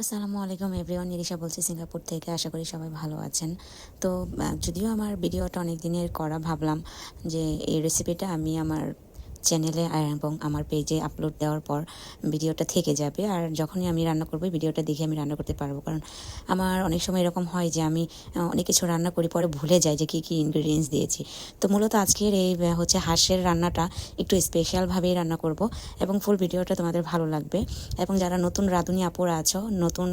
আসসালামু আলাইকুম এভরিওয়ান, নিরিশা বলছি সিঙ্গাপুর থেকে। আশা করি সবাই ভালো আছেন। তো যদিও আমার ভিডিওটা অনেক দিনের করা ভাবলাম যে এই রেসিপিটা আমি আমার চ্যানেলে এবং আমার পেজে আপলোড দেওয়ার পর ভিডিওটা থেকে যাবে। আর যখনই আমি রান্না করব ভিডিওটা দেখে আমি রান্না করতে পারব। কারণ আমার অনেক সময় এরকম হয় যে আমি অনেক কিছু রান্না করি, পরে ভুলে যাই যে কী কী ইনগ্রিডিয়েন্টস দিয়েছি। তো মূলত আজকের এই হচ্ছে হাঁসের রান্নাটা একটু স্পেশালভাবেই রান্না করব এবং ফুল ভিডিওটা তোমাদের ভালো লাগবে। এবং যারা নতুন রাঁধুনি আপুরা আছো, নতুন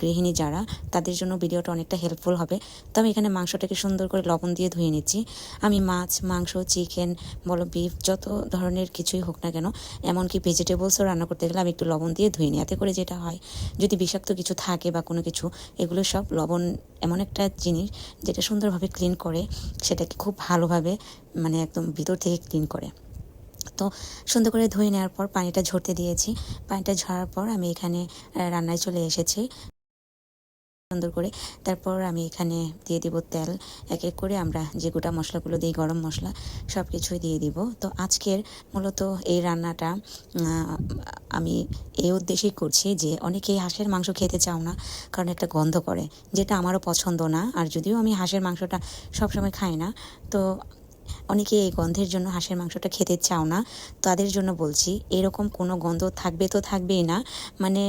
গৃহিণী যারা, তাদের জন্য ভিডিওটা অনেকটা হেল্পফুল হবে। তো আমি এখানে মাংসটাকে সুন্দর করে লবণ দিয়ে ধুয়ে নিচ্ছি। আমি মাছ, মাংস চিকেন বলো বিফ যত ধরনের কিছুই হোক না কেন, এমনকি ভেজিটেবলসও রান্না করতে গেলে আমি একটু লবণ দিয়ে ধুয়ে নিই, এতে করে যেটা হয়, যদি বিষাক্ত কিছু থাকে বা কোনো কিছু, এগুলো সব লবণ এমন একটা জিনিস যেটা সুন্দরভাবে ক্লিন করে, সেটাকে খুব ভালোভাবে মানে একদম ভিতর থেকে ক্লিন করে। তো সুন্দর করে ধুয়ে নেওয়ার পর পানিটা ঝরতে দিয়েছি, পানিটা ঝরার পর আমি এখানে রান্নায় চলে এসেছি। সুন্দর করে। তারপর আমি এখানে দিয়ে দিব তেল। এক এক করে আমরা যে গোটা মশলাগুলো দিই, গরম মশলা সব কিছুই দিয়ে দিব। তো আজকের মূলত এই রান্নাটা আমি এই উদ্দেশ্যেই করছি যে অনেকেই হাঁসের মাংস খেতে চাও না, কারণ একটা গন্ধ করে, যেটা আমারও পছন্দ না। আর যদিও আমি হাঁসের মাংসটা সবসময় খাই না, তো অনেকে এই গন্ধের জন্য হাঁসের মাংসটা খেতে চাও না। তাদের জন্য বলছি, এরকম কোনো গন্ধ থাকবে তো থাকবেই না। মানে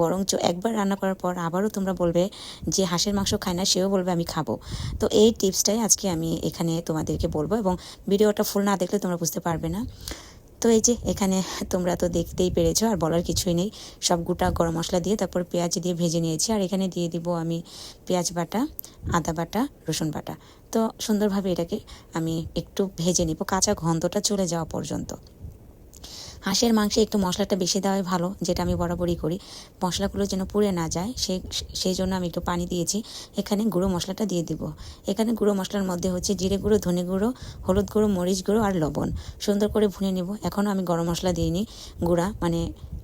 বরঞ্চ একবার রান্না করার পর আবারও তোমরা বলবে যে হাঁসের মাংস খায় না, সেও বলবে আমি খাব। তো এই টিপসটাই আজকে আমি এখানে তোমাদেরকে বলব এবং ভিডিওটা ফুল না দেখলে তোমরা বুঝতে পারবে না। তো এই যে এখানে তোমরা তো দেখতেই পেরেছ, আর বলার কিছুই নেই। সব গোটা গরম মশলা দিয়ে তারপর পেঁয়াজ দিয়ে ভেজে নিয়েছি। আর এখানে দিয়ে দিব আমি পেঁয়াজ বাটা, আদা বাটা, রসুন বাটা। তো সুন্দরভাবে এটাকে আমি একটু ভেজে নিব, কাঁচা গন্ধটা চলে যাওয়া পর্যন্ত। হাঁসের মাংসে একটু মশলাটা বেশি দেওয়াই ভালো, যেটা আমি বরাবরই করি। মশলাগুলো যেন পুড়ে না যায়, সে, সেই জন্য আমি একটু পানি দিয়েছি। এখানে গুঁড়ো মশলাটা দিয়ে দিব। এখানে গুঁড়ো মশলার মধ্যে হচ্ছে জিরে গুঁড়ো, ধনে গুঁড়ো, হলুদ গুঁড়ো, মরিচ গুঁড়ো আর লবণ। সুন্দর করে ভুনে নিব। এখনও আমি গরম মশলা দিইনি। গুঁড়া মানে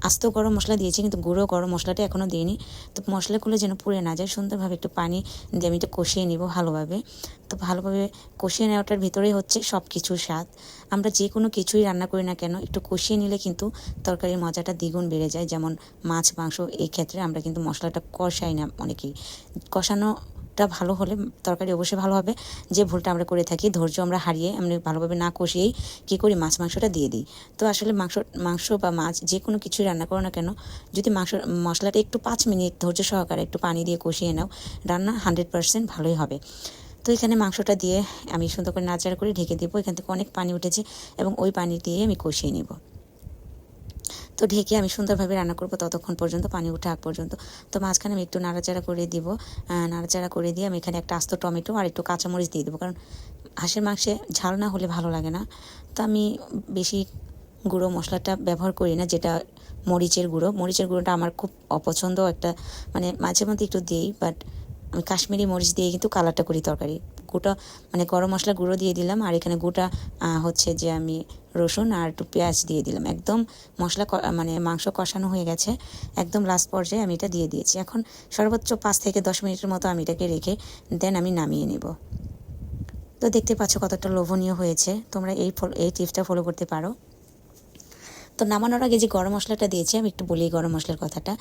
আস্ত গরম মশলা দিয়েছি, কিন্তু গুঁড়ো গরম মশলাটা এখনও দিইনি। তো মশলাগুলো যেন পুড়ে না যায়, সুন্দরভাবে একটু পানি দিয়ে আমি একটু কষিয়ে নিব ভালোভাবে। তো ভালোভাবে কষিয়ে নেওয়াটার ভিতরেই হচ্ছে সব কিছুর স্বাদ। আমরা যে কোনো কিছুই রান্না করি না কেন, একটু কষিয়ে নিলে কিন্তু তরকারির মজাটা দ্বিগুণ বেড়ে যায়। যেমন মাছ, মাংস, এই ক্ষেত্রে আমরা কিন্তু মশলাটা কষাই না অনেকেই। কষানোটা ভালো হলে তরকারি অবশ্যই ভালো হবে। যে ভুলটা আমরা করে থাকি, ধৈর্য আমরা হারিয়ে আমরা ভালোভাবে না কষিয়েই কী করি, মাছ মাংসটা দিয়ে দিই। তো আসলে মাংস মাংস বা মাছ যে কোনো কিছুই রান্না করো না কেন, যদি মাংস, মশলাটা একটু পাঁচ মিনিট ধৈর্য সহকারে একটু পানি দিয়ে কষিয়ে নাও, রান্না হান্ড্রেড পার্সেন্ট ভালোই হবে। তো এখানে মাংসটা দিয়ে আমি সুন্দর করে নাচাড়া করে ঢেকে দেবো। এখান থেকে অনেক পানি উঠেছে এবং ওই পানি দিয়ে আমি কষিয়ে নেব। তো ঢেকে আমি সুন্দরভাবে রান্না করব ততক্ষণ পর্যন্ত, পানি উঠে আগ পর্যন্ত। তো মাঝখানে আমি একটু নাড়াচাড়া করে দিব। নাড়াচাড়া করে দিয়ে আমি এখানে একটা আস্ত টমেটো আর একটু কাঁচামরিচ দিয়ে দেবো। কারণ হাঁসের মাংসে ঝাল না হলে ভালো লাগে না। তো আমি বেশি গুঁড়ো মশলাটা ব্যবহার করি না, যেটা মরিচের গুঁড়ো। মরিচের গুঁড়োটা আমার খুব অপছন্দ একটা মানে মাঝে মধ্যে একটু দিই বাট আমি কাশ্মীরি মরিচ দিয়ে কিন্তু কালারটা করি তরকারি। গোটা মানে গরম মশলা গুঁড়ো দিয়ে দিলাম, আর এখানে গোটা হচ্ছে যে আমি রসুন আর একটু পেঁয়াজ দিয়ে দিলাম। একদম মশলা মানে মাংস কষানো হয়ে গেছে, একদম লাস্ট পর্যায়ে আমি এটা দিয়ে দিয়েছি। এখন সর্বোচ্চ পাঁচ থেকে দশ মিনিটের মতো আমি এটাকে রেখে দেন আমি নামিয়ে নেব। তো দেখতে পাচ্ছ কতটা লোভনীয় হয়েছে, তোমরা এই এই টিপসটা ফলো করতে পারো। তো নামানোর আগে যে গরম মশলাটা দিয়েছি, আমি একটু বলি গরম মশলার কথাটা।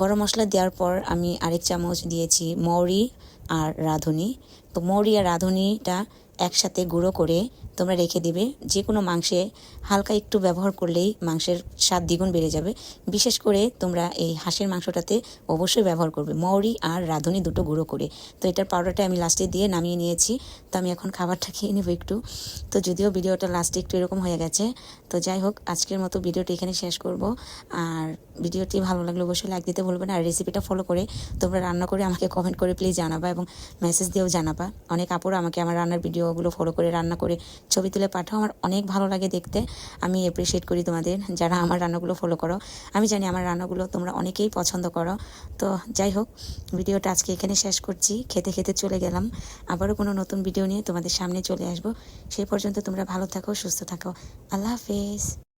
গরম মশলা দেওয়ার পর আমি আরেক চামচ দিয়েছি মৌরি আর রাঁধুনি। তো মৌরি আর রাঁধুনিটা একসাথে গুঁড়ো করে তোমরা রেখে দিবে। যে কোনো মাংসে হালকা একটু ব্যবহার করলেই মাংসের স্বাদ দ্বিগুণ বেড়ে যাবে। বিশেষ করে তোমরা এই হাঁসের মাংসটাতে অবশ্যই ব্যবহার করবে। মৌরি আর রাঁধুনি দুটো গুঁড়ো করে। তো এটার পাউডারটা আমি লাস্টে দিয়ে নামিয়ে নিয়েছি। তো আমি এখন খাবারটা খেয়ে নেব একটু। তো যদিও ভিডিওটা লাস্টে একটু এরকম হয়ে গেছে, তো যাই হোক, আজকের মতো ভিডিওটি এখানে শেষ করব। আর ভিডিওটি ভালো লাগলে অবশ্যই লাইক দিতে ভুলবে না। আর রেসিপিটা ফলো করে তোমরা রান্না করে আমাকে কমেন্ট করে প্লিজ জানাবা এবং মেসেজ দিয়েও জানাবা। অনেক আপুরা আমাকে আমার রান্নার ভিডিওগুলো ফলো করে রান্না করে ছবি তুলে পাঠাও। আমার অনেক ভালো লাগে দেখতে। আমি অ্যাপ্রিসিয়েট করি তোমাদের, যারা আমার রান্নাগুলো ফলো করো। আমি জানি আমার রান্নাগুলো তোমরা অনেকেই পছন্দ করো। তো যাই হোক, ভিডিওটা আজকে এখানে শেষ করছি। খেতে খেতে চলে গেলাম। আবারও কোনো নতুন ভিডিও নিয়ে তোমাদের সামনে চলে আসব। সেই পর্যন্ত তোমরা ভালো থাকো, সুস্থ থাকো। আল্লাহ হাফেজ।